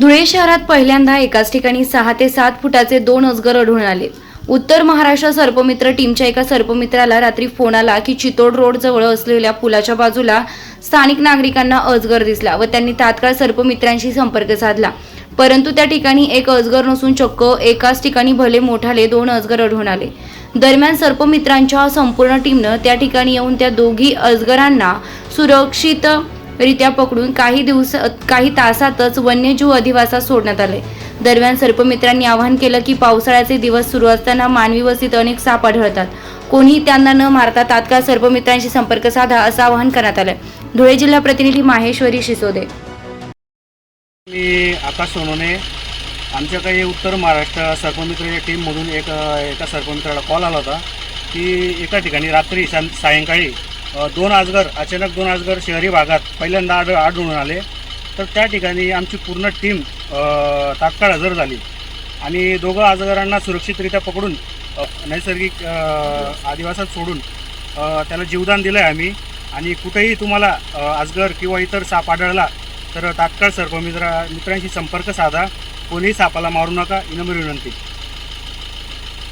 धुळे शहरात पहिल्यांदा एकाच ठिकाणी सहा ते सात फुटाचे दोन अजगर आढळून आले. उत्तर महाराष्ट्र सर्पमित्र टीमच्या एका सर्पमित्राला रात्री फोन आला की चितोड रोड जवळ असलेल्या पुलाच्या बाजूला स्थानिक नागरिकांना अजगर दिसला व त्यांनी तात्काळ सर्पमित्रांशी संपर्क साधला. परंतु त्या ठिकाणी एक अजगर नसून चक्क एकाच ठिकाणी भले मोठाले दोन अजगर आढळून आले. दरम्यान सर्पमित्रांच्या संपूर्ण टीमनं त्या ठिकाणी येऊन त्या दोघी अजगरांना सुरक्षित रित्या पकडून काही दिवस काही तासातच वन्यजीव अधिवासात सोडण्यात आले. दरम्यान सर्पमित्रांनी आवाहन केलं की पावसाळ्याचे दिवस सुरू असताना मानवी वस्तीत अनेक साप आढळतात. कोणीही त्यांना न मारता तात्काळ सर्पमित्रांशी संपर्क साधा असं आवाहन करण्यात आलं. धुळे जिल्हा प्रतिनिधी माहेश्वरी शिसोदे. मी आकाश सोनोने आमच्या काही उत्तर महाराष्ट्र सर्पमित्राच्या टीममधून एक एका सर्पमित्राला कॉल आला होता. की एका ठिकाणी रात्री सायंकाळी दोन आजगर अचानक दोन आजगर शहरी भागात पहिल्यांदा आढ आढळून आले. तर त्या ठिकाणी आमची पूर्ण टीम तात्काळ हजर झाली. आणि दोघं आजगरांना सुरक्षितरित्या पकडून नैसर्गिक आदिवासात सोडून त्याला जीवदान दिलं आहे आम्ही. आणि कुठेही तुम्हाला आजगर किंवा इतर साप आढळला तर तात्काळ सर्पमित्रा मित्रांशी संपर्क साधा. कोणीही सापाला मारू नका. इनम्र विनंती.